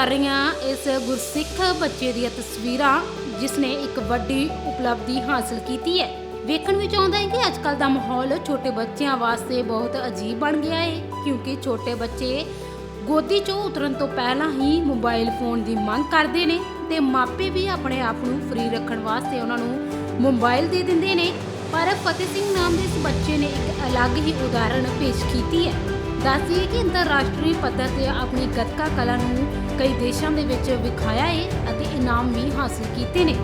ਚੱਲ ਰਹੀਆਂ ਇਸ ਗੁਰਸਿੱਖ ਬੱਚੇ ਦੀਆਂ ਤਸਵੀਰਾਂ, ਜਿਸ ਨੇ ਇੱਕ ਵੱਡੀ ਉਪਲਬਧੀ ਹਾਸਲ ਕੀਤੀ ਹੈ। ਵੇਖਣ ਵਿੱਚ ਆਉਂਦਾ ਹੈ ਕਿ ਅੱਜਕੱਲ ਦਾ ਮਾਹੌਲ ਛੋਟੇ ਬੱਚਿਆਂ ਵਾਸਤੇ ਬਹੁਤ ਅਜੀਬ ਬਣ ਗਿਆ ਹੈ, ਕਿਉਂਕਿ ਛੋਟੇ ਬੱਚੇ ਗੋਦੀ 'ਚੋਂ ਉਤਰਨ ਤੋਂ ਪਹਿਲਾਂ ਹੀ ਮੋਬਾਈਲ ਫੋਨ ਦੀ ਮੰਗ ਕਰਦੇ ਨੇ ਤੇ ਮਾਪੇ ਵੀ ਆਪਣੇ ਆਪ ਨੂੰ ਫ੍ਰੀ ਰੱਖਣ ਵਾਸਤੇ ਉਹਨਾਂ ਨੂੰ ਮੋਬਾਈਲ ਦੇ ਦਿੰਦੇ ਨੇ। ਪਰ ਫਤਿਹ ਸਿੰਘ ਨਾਮ ਦੇ ਇਸ ਬੱਚੇ ਨੇ ਇੱਕ ਅਲੱਗ ਹੀ ਉਦਾਹਰਣ ਪੇਸ਼ ਕੀਤੀ ਹੈ। ਦੱਸਦੀਏ ਕਿ ਅੰਤਰਰਾਸ਼ਟਰੀ ਪੱਧਰ ਤੇ ਆਪਣੀ ਗੱਤਕਾ ਕਲਾ ਨੂੰ ਕਈ ਦੇਸ਼ਾਂ ਦੇ ਵਿੱਚ ਵਿਖਾਇਆ ਹੈ ਅਤੇ ਇਨਾਮ ਵੀ ਹਾਸਲ ਕੀਤੇ ਨੇ।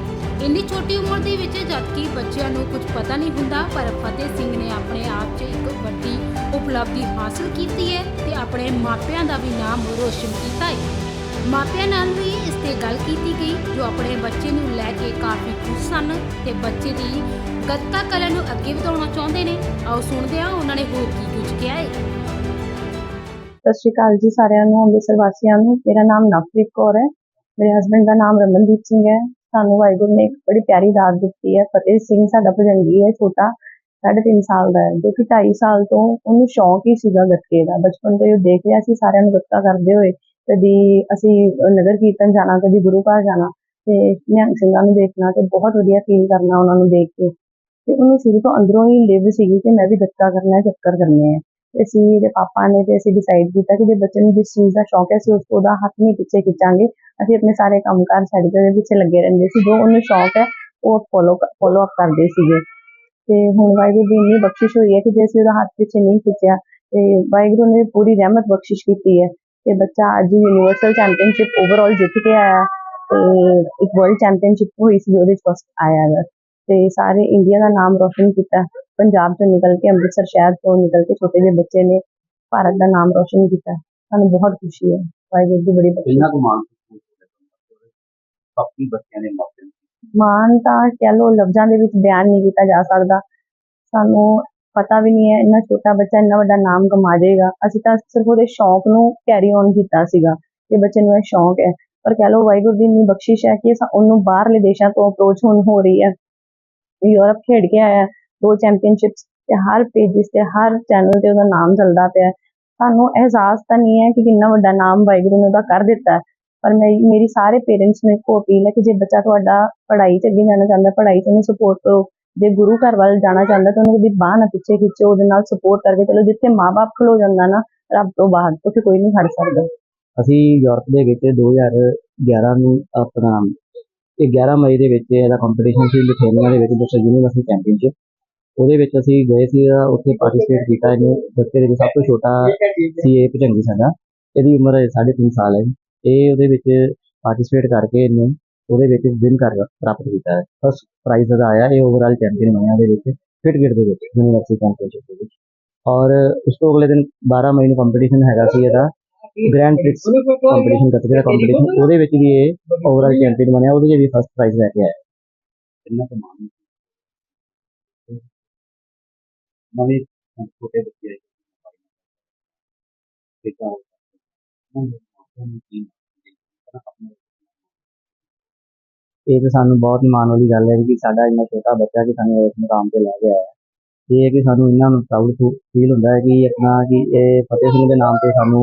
ਇੰਨੀ ਛੋਟੀ ਉਮਰ ਦੇ ਵਿੱਚ ਜਦਕਿ ਬੱਚਿਆਂ ਨੂੰ ਕੁਝ ਪਤਾ ਨਹੀਂ ਹੁੰਦਾ, ਪਰ ਫਤਿਹ ਸਿੰਘ ਨੇ ਆਪਣੇ ਆਪ 'ਚ ਇੱਕ ਵੱਡੀ ਉਪਲਬਧੀ ਹਾਸਲ ਕੀਤੀ ਹੈ ਤੇ ਆਪਣੇ ਮਾਪਿਆਂ ਦਾ ਵੀ ਨਾਮ ਰੋਸ਼ਨ ਕੀਤਾ ਹੈ ਮਾਪਿਆਂ ਨਾਲ ਵੀ ਇਸ ਤੇ ਗੱਲ ਕੀਤੀ ਗਈ, ਜੋ ਆਪਣੇ ਬੱਚੇ ਨੂੰ ਲੈ ਕੇ ਕਾਫੀ ਖੁਸ਼ ਸਨ ਤੇ ਬੱਚੇ ਦੀ ਗੱਤਕਾ ਕਲਾ ਨੂੰ ਅੱਗੇ ਵਧਾਉਣਾ ਚਾਹੁੰਦੇ ਨੇ। ਆਓ ਸੁਣਦੇ ਹਾਂ ਉਹਨਾਂ ਨੇ ਹੋਰ ਕੀ ਕੁਝ ਕਿਹਾ ਹੈ ਸਤਿ ਸ਼੍ਰੀ ਅਕਾਲ ਜੀ ਸਾਰਿਆਂ ਨੂੰ, ਅੰਮ੍ਰਿਤਸਰ ਵਾਸੀਆਂ ਨੂੰ। ਮੇਰਾ ਨਾਮ ਨਵਪ੍ਰੀਤ ਕੌਰ ਹੈ। ਮੇਰੇ ਹਸਬੰਡ ਦਾ ਨਾਮ ਰਮਨਦੀਪ ਸਿੰਘ ਹੈ। ਸਾਨੂੰ ਵਾਹਿਗੁਰੂ ਨੇ ਇੱਕ ਬੜੀ ਪਿਆਰੀ ਦਾਤ ਦਿੱਤੀ ਹੈ। ਫਤਿਹ ਸਿੰਘ ਸਾਡਾ ਭਜੰਗੀ ਹੈ, ਛੋਟਾ, ਸਾਢੇ ਤਿੰਨ ਸਾਲ ਦਾ ਹੈ, ਜੋ ਕਿ 2.5 ਸਾਲ ਤੋਂ ਉਹਨੂੰ ਸ਼ੌਂਕ ਹੀ ਸੀਗਾ ਗੱਤਕੇ ਦਾ। ਬਚਪਨ ਤੋਂ ਹੀ ਉਹ ਦੇਖ ਰਿਹਾ ਸੀ, ਸਾਰਿਆਂ ਨੂੰ ਗੱਤਕਾ ਕਰਦੇ ਹੋਏ। ਕਦੀ ਅਸੀਂ ਨਗਰ ਕੀਰਤਨ ਜਾਣਾ, ਕਦੀ ਗੁਰੂ ਘਰ ਜਾਣਾ ਤੇ ਨਿਹੰਗ ਸਿੰਘਾਂ ਨੂੰ ਦੇਖਣਾ ਤੇ ਬਹੁਤ ਵਧੀਆ ਫੀਲ ਕਰਨਾ ਉਹਨਾਂ ਨੂੰ ਦੇਖ ਕੇ। ਤੇ ਉਹਨੂੰ ਸ਼ੁਰੂ ਤੋਂ ਅੰਦਰੋਂ ਹੀ ਲਿਵ ਸੀਗੀ ਕਿ ਮੈਂ ਵੀ ਗੱਤਕਾ ਕਰਨਾ ਹੈ, ਚੱਕਰ ਕਰਨੇ ਹੈ। ਅਸੀਂ ਦੇ ਪਾਪਾ ਨੇ ਤੇ ਅਸੀਂ ਡਿਸਾਈਡ ਕੀਤਾ ਕਿ ਜੇ ਬੱਚੇ ਨੂੰ ਜਿਸ ਚੀਜ਼ ਦਾ ਸ਼ੌਕ ਹੈ, ਅਸੀਂ ਉਸ ਤੋਂ ਉਹਦਾ ਹੱਥ ਨਹੀਂ ਪਿੱਛੇ ਖਿੱਚਾਂਗੇ। ਅਸੀਂ ਆਪਣੇ ਸਾਰੇ ਕੰਮਕਾਰ ਛੱਡ ਕੇ ਉਹਦੇ ਪਿੱਛੇ ਲੱਗੇ ਰਹਿੰਦੇ ਸੀ। ਜੋ ਉਹਨੂੰ ਸ਼ੌਕ ਹੈ, ਉਹ ਫੋਲੋ ਫੋਲੋ ਅਪ ਕਰਦੇ ਸੀਗੇ। ਤੇ ਹੁਣ ਵਾਹਿਗੁਰੂ ਦੀ ਇੰਨੀ ਬਖਸ਼ਿਸ਼ ਹੋਈ ਹੈ ਕਿ ਜੇ ਅਸੀਂ ਉਹਦਾ ਹੱਥ ਪਿੱਛੇ ਨਹੀਂ ਖਿੱਚਿਆ, ਤੇ ਵਾਹਿਗੁਰੂ ਨੇ ਪੂਰੀ ਰਹਿਮਤ ਬਖਸ਼ਿਸ਼ ਕੀਤੀ ਹੈ ਤੇ ਬੱਚਾ ਅੱਜ ਯੂਨੀਵਰਸਲ ਚੈਂਪੀਅਨਸ਼ਿਪ ਓਵਰਆਲ ਜਿੱਤ ਕੇ ਆਇਆ ਤੇ ਇੱਕ ਵਰਲਡ ਚੈਂਪੀਅਨਸ਼ਿਪ ਹੋਈ ਸੀ, ਉਹਦੇ ਵਿੱਚ ਫਸਟ ਆਇਆ ਵਾ ਤੇ ਸਾਰੇ ਇੰਡੀਆ ਦਾ ਨਾਮ ਰੋਸ਼ਨ ਕੀਤਾ। ਪੰਜਾਬ ਤੋਂ ਨਿਕਲ ਕੇ ਅੰਮ੍ਰਿਤਸਰ ਸ਼ਹਿਰ ਤੋਂ ਨਿਕਲ ਕੇ ਛੋਟੇ ਜਿਹੇ ਬੱਚੇ ਨੇ ਭਾਰਤ ਦਾ ਨਾਮ ਰੋਸ਼ਨ ਕੀਤਾ। ਸਾਨੂੰ ਬਹੁਤ ਖੁਸ਼ੀ ਹੈ। ਵਾਹਿਗੁਰੂ ਦੀ ਬੜੀ ਇਹਨਾਂ ਕੁ ਮਾਣ ਬਾਕੀ ਬੱਚਿਆਂ ਦੇ ਮਾਪੇ ਮਾਣ ਤਾਂ ਕਹਿ ਲਓ ਲਫ਼ਜ਼ਾਂ ਦੇ ਵਿੱਚ ਬਿਆਨ ਨਹੀਂ ਕੀਤਾ ਜਾ ਸਕਦਾ। ਸਾਨੂੰ ਪਤਾ ਵੀ ਨਹੀਂ ਹੈ ਇੰਨਾ ਛੋਟਾ ਬੱਚਾ ਇੰਨਾ ਵੱਡਾ ਨਾਮ ਕਮਾ ਜਾਏਗਾ। ਅਸੀਂ ਤਾਂ ਸਿਰਫ ਉਹਦੇ ਸ਼ੌਂਕ ਨੂੰ ਕੈਰੀ ਔਨ ਕੀਤਾ ਸੀਗਾ ਕਿ ਬੱਚੇ ਨੂੰ ਇਹ ਸ਼ੌਂਕ ਹੈ। ਪਰ ਕਹਿ ਲਓ ਵਾਹਿਗੁਰੂ ਦੀ ਇੰਨੀ ਬਖਸ਼ਿਸ਼ ਹੈ ਕਿ ਉਹਨੂੰ ਬਾਹਰਲੇ ਦੇਸ਼ਾਂ ਤੋਂ ਅਪਰੋਚ ਹੁਣ ਹੋ ਰਹੀ ਹੈ। ਯੂਰਪ ਖੇਡ ਕੇ ਆਇਆ ਦੋ ਚੈਂਪੀਅਨਸ਼ਿਪਸ ਤੇ ਹਰ ਪੇਜਿਸ ਤੇ ਹਰ ਚੈਨਲ ਤੇ ਉਹਦਾ ਨਾਮ ਚੱਲਦਾ ਪਿਆ ਹੈ। ਸਾਨੂੰ ਅਹਿਸਾਸ ਤਾਂ ਨਹੀਂ ਹੈ ਕਿ ਕਿੰਨਾ ਵੱਡਾ ਨਾਮ ਵਾਹਿਗੁਰੂ ਨੇ ਉਹਦਾ ਕਰ ਦਿੱਤਾ ਹੈ। ਪਰ ਮੈਂ, ਮੇਰੀ ਸਾਰੇ ਪੇਰੈਂਟਸ ਨੂੰ ਇੱਕੋ ਅਪੀਲ ਹੈ ਕਿ ਜੇ ਬੱਚਾ ਤੁਹਾਡਾ ਪੜ੍ਹਾਈ 'ਚ ਅੱਗੇ ਜਾਣਾ ਚਾਹੁੰਦਾ, ਪੜ੍ਹਾਈ 'ਚ ਉਹਨੂੰ ਸਪੋਰਟ ਕਰੋ ਜੇ ਗੁਰੂ ਘਰ ਵੱਲ ਜਾਣਾ ਚਾਹੁੰਦਾ ਤਾਂ ਉਹਨੂੰ ਕਦੀ ਬਾਂਹ ਨਾ ਪਿੱਛੇ ਖਿੱਚੋ, ਉਹਦੇ ਨਾਲ ਸਪੋਰਟ ਕਰਕੇ ਚਲੋ, ਜਿੱਥੇ ਮਾਪੇ ਖਲੋ ਜਾਂਦਾ ਨਾ, ਰੱਬ ਤੋਂ ਬਾਹਰ ਉੱਥੇ ਕੋਈ ਨਹੀਂ ਖੜ ਸਕਦਾ ਅਸੀਂ ਯੂਰਪ ਦੇ ਵਿੱਚ 2011 ਨੂੰ ਆਪਣਾ, ਇਹ 11 ਮਈ ਦੇ ਵਿੱਚ ਇਹਦਾ ਕੰਪੀਟੀਸ਼ਨ ਸੀ ਲਿਥੂਆਨੀਆ ਦੇ ਵਿੱਚ ਦੱਸਿਆ ਯੂਨੀਵਰਸਿਟੀ ਚੈਂਪੀਅਨਸ਼ਿਪ ਉਹਦੇ ਵਿੱਚ ਅਸੀਂ ਗਏ ਸੀ ਉੱਥੇ ਪਾਰਟਿਸਿਪੇਟ ਕੀਤਾ ਇਹਨੇ। ਬੱਚੇ ਦੇ ਵਿੱਚ ਸਭ ਤੋਂ ਛੋਟਾ ਸੀ ਇਹ ਭਜੰਗੀ ਸਾਡਾ। ਇਹਦੀ ਉਮਰ 3.5 ਸਾਲ ਹੈ। ਇਹ ਉਹਦੇ ਵਿੱਚ ਪਾਰਟਿਸਿਪੇਟ ਕਰਕੇ ਇਹਨੇ ਉਹਦੇ ਵਿੱਚ ਵਿਨ ਕਰ ਪ੍ਰਾਪਤ ਕੀਤਾ ਹੈ। ਫਸਟ ਪ੍ਰਾਈਜ਼ ਇਹਦਾ ਆਇਆ ਇਹ ਓਵਰਆਲ ਚੈਂਪੀਅਨ ਬਣਿਆ ਦੇ ਵਿੱਚ ਫਿਟਗੇਟ ਦੇ ਵਿੱਚ ਯੂਨੀਵਰਸਿਟੀ ਚੈਂਪੀਅਨਸ਼ਿਪ ਦੇ ਵਿੱਚ। ਔਰ ਉਸ ਤੋਂ ਅਗਲੇ ਦਿਨ 12 ਮਈ ਨੂੰ ਕੰਪੀਟੀਸ਼ਨ ਹੈਗਾ ਸੀ ਇਹਦਾ। ਗ੍ਰੈਂਡ ਪ੍ਰਿਕਸ ਕੰਪੀਟੀਸ਼ਨ ਗੱਤਕੇ ਦਾ ਕੰਪੀਟੀਸ਼ਨ ਉਹਦੇ ਵਿੱਚ ਵੀ ਇਹ ਓਵਰਆਲ ਚੈਂਪੀਅਨ ਬਣਿਆ ਉਹਦੇ 'ਚ ਵੀ ਫਸਟ ਪ੍ਰਾਈਜ਼ ਲੈ ਕੇ ਆਇਆ। ਕਿੰਨਾ ਕਮਾਲ ਨਵੇਂ ਛੋਟੇ ਬੱਚੇ ਕਿਤਾ ਇਹ ਤਾਂ ਸਾਨੂੰ ਬਹੁਤ ਮਾਣ ਵਾਲੀ ਗੱਲ ਹੈ ਕਿ ਸਾਡਾ ਇੰਨਾ ਛੋਟਾ ਬੱਚਾ ਕਿ ਸਾਨੂੰ ਇਸ ਮੁਕਾਮ ਤੇ ਲੈ ਕੇ ਆਇਆ ਇਹ ਹੈ ਕਿ ਸਾਨੂੰ ਇੰਨਾ ਪ੍ਰਾਊਡ ਫੀਲ ਹੁੰਦਾ ਹੈ ਕਿ ਆਪਣਾ ਕਿ ਇਹ ਫਤਿਹ ਸਿੰਘ ਦੇ ਨਾਮ ਤੇ ਸਾਨੂੰ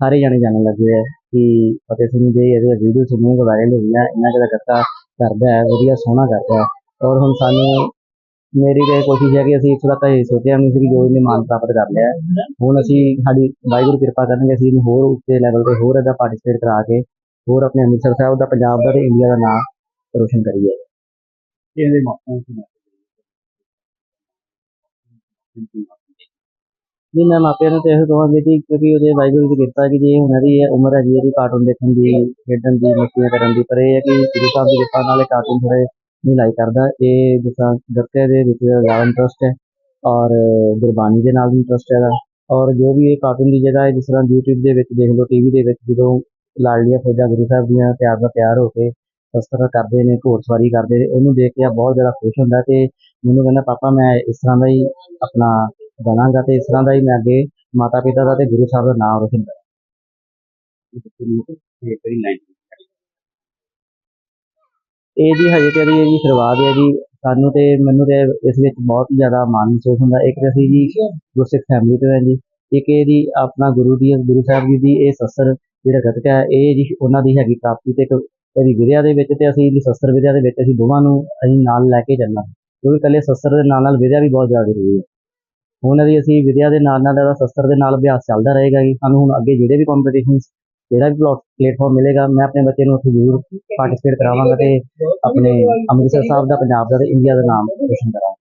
ਸਾਰੇ ਜਾਣੇ ਜਾਣਨ ਲੱਗੇ ਹੈ ਕਿ ਫਤਿਹ ਸਿੰਘ ਦੇ ਇਹਦੇ ਵੀਡੀਓ ਸੁਣੀਆਂ ਵਾਇਰਲ ਹੋਈਆਂ ਇਹਨਾਂ ਦਾ ਗੱਤਾ ਕਰਦਾ ਹੈ, ਵਧੀਆ ਸੋਹਣਾ ਕਰਦਾ ਹੈ। ਔਰ ਹੁਣ ਸਾਨੂੰ ਮੇਰੀ ਤਾਂ ਇਹ ਕੋਸ਼ਿਸ਼ ਹੈ ਕਿ ਅਸੀਂ ਇਸ ਤੱਕ ਇਹ ਸੋਚਿਆ ਨਹੀਂ ਸੀ ਕਿ ਜੋ ਇਹਨੇ ਮਾਨ ਪ੍ਰਾਪਤ ਕਰ ਲਿਆ ਹੈ। ਹੁਣ ਅਸੀਂ ਸਾਡੀ ਵਾਹਿਗੁਰੂ ਕਿਰਪਾ ਕਰਨਗੇ ਅਸੀਂ ਇਹਨੂੰ ਹੋਰ ਉੱਚੇ ਲੈਵਲ ਤੇ ਹੋਰ ਇਹਦਾ ਪਾਰਟਿਸਿਪੇਟ ਕਰਾ ਕੇ ਹੋਰ ਆਪਣੇ ਅੰਮ੍ਰਿਤਸਰ ਸਾਹਿਬ ਦਾ ਪੰਜਾਬ ਦਾ ਤੇ ਇੰਡੀਆ ਦਾ ਨਾਮ ਰੋਸ਼ਨ ਕਰੀਏ ਇਹਦੇ ਮਾਪਿਆਂ ਨੂੰ ਨਹੀਂ ਮੈਂ ਮਾਪਿਆਂ ਨੂੰ ਤੇ ਇਹ ਕਹਾਂਗੇ ਕਿ ਕਿਉਂਕਿ ਉਹਦੇ ਵਾਹਿਗੁਰੂ ਦੀ ਕਿਰਪਾ ਹੈ ਕਿ ਜੇ ਉਹਨਾਂ ਦੀ ਇਹ ਉਮਰ ਹੈਗੀ ਇਹਦੀ ਕਾਰਟੂਨ ਦੇਖਣ ਦੀ ਖੇਡਣ ਦੀ ਮਸਤੀਆਂ ਕਰਨ ਦੀ ਪਰ ਇਹ ਹੈ ਕਿ ਗੁਰੂ ਸਾਹਿਬ ਦੀ ਕਿਰਪਾ ਨਾਲ ਇਹ ਕਾਰਟੂਨ ਥੋੜ੍ਹੇ ਨਹੀਂ ਲਾਈਕ ਕਰਦਾ ਇਹ ਜਿਸ ਤਰ੍ਹਾਂ ਗੱਤਕੇ ਦੇ ਵਿੱਚ ਜ਼ਿਆਦਾ ਇੰਟਰਸਟ ਹੈ ਔਰ ਗੁਰਬਾਣੀ ਦੇ ਨਾਲ ਵੀ ਇੰਟਰਸਟ ਹੈਗਾ। ਔਰ ਜੋ ਵੀ ਇਹ ਕਾਰਟੂਨ ਦੀ ਜਗ੍ਹਾ ਹੈ, ਜਿਸ ਤਰ੍ਹਾਂ YouTube ਦੇ ਵਿੱਚ ਦੇਖ ਲਓ ਟੀਵੀ ਦੇ ਵਿੱਚ ਜਦੋਂ ਲਾਡਲੀਆਂ ਫੌਜਾਂ ਗੁਰੂ ਸਾਹਿਬ ਦੀਆਂ ਤਿਆਰ ਦਾ ਤਿਆਰ ਹੋ ਕੇ ਸ਼ਸਤਰ ਕਰਦੇ ਨੇ ਘੋੜਸਵਾਰੀ ਕਰਦੇ ਨੇ, ਉਹਨੂੰ ਦੇਖ ਕੇ ਆ ਬਹੁਤ ਜ਼ਿਆਦਾ ਖੁਸ਼ ਹੁੰਦਾ ਤੇ ਮੈਨੂੰ ਕਹਿੰਦਾ, ਪਾਪਾ, ਮੈਂ ਇਸ ਤਰ੍ਹਾਂ ਦਾ ਹੀ ਆਪਣਾ ਬਣਾਂਗਾ ਤੇ ਇਸ ਤਰ੍ਹਾਂ ਦਾ ਹੀ ਮੈਂ ਅੱਗੇ ਮਾਤਾ ਪਿਤਾ ਦਾ ਤੇ ਗੁਰੂ ਸਾਹਿਬ ਦਾ ਨਾਮ ਰੋਸ਼ਨ ਕਰਾਂਗਾ। ਇਹਦੀ ਹਜੇ ਤੇ ਇਹਦੀ ਸ਼ੁਰੂਆਤ ਹੈ ਜੀ। ਸਾਨੂੰ ਤੇ ਮੈਨੂੰ ਤੇ ਇਸ ਵਿੱਚ ਬਹੁਤ ਹੀ ਜ਼ਿਆਦਾ ਮਾਣ ਮਹਿਸੂਸ ਹੁੰਦਾ। ਇੱਕ ਤਾਂ ਅਸੀਂ ਜੀ ਗੁਰਸਿੱਖ ਫੈਮਿਲੀ ਤੋਂ ਹਾਂ ਜੀ। ਇੱਕ ਇਹਦੀ ਆਪਣਾ ਗੁਰੂ ਦੀ ਗੁਰੂ ਸਾਹਿਬ ਜੀ ਦੀ ਇਹ ਸਸਰ ਜਿਹੜਾ ਗੱਤਕਾ ਹੈ ਇਹ ਜੀ ਉਹਨਾਂ ਦੀ ਹੈਗੀ ਪ੍ਰਾਪਤੀ ਤੇ ਇੱਕ ਇਹਦੀ ਵਿਦਿਆ ਦੇ ਵਿੱਚ ਤੇ ਅਸੀਂ ਇਹਦੀ ਸ਼ਸਤਰ ਵਿਦਿਆ ਦੇ ਵਿੱਚ ਅਸੀਂ ਦੋਵਾਂ ਨੂੰ ਅਸੀਂ ਨਾਲ ਲੈ ਕੇ ਚੱਲਣਾ। ਕਿਉਂਕਿ ਇਕੱਲੇ ਸ਼ਸਤਰ ਦੇ ਨਾਲ ਨਾਲ ਵਿਦਿਆ ਵੀ ਬਹੁਤ ਜ਼ਿਆਦਾ ਜ਼ਰੂਰੀ ਹੈ। ਹੁਣ ਦੀ ਅਸੀਂ ਵਿਦਿਆ ਦੇ ਨਾਲ ਨਾਲ ਇਹਦਾ ਸ਼ਸਤਰ ਦੇ ਨਾਲ ਅਭਿਆਸ ਚੱਲਦਾ ਰਹੇਗਾ ਜੀ। ਸਾਨੂੰ ਹੁਣ ਅੱਗੇ ਜਿਹੜੇ ਵੀ ਕੰਪੀਟੀਸ਼ਨਸ ਜਿਹੜਾ ਵੀ ਪਲੇਟਫਾਰਮ ਮਿਲੇਗਾ ਮੈਂ ਆਪਣੇ ਬੱਚੇ ਨੂੰ ਉੱਥੇ ਜ਼ਰੂਰ ਪਾਰਟਿਸਿਪੇਟ ਕਰਾਵਾਂਗਾ ਤੇ ਆਪਣੇ ਅੰਮ੍ਰਿਤਸਰ ਸਾਹਿਬ ਦਾ ਪੰਜਾਬ ਦਾ ਤੇ ਇੰਡੀਆ ਦਾ ਨਾਮ ਰੋਸ਼ਨ ਕਰਾਂਗਾ।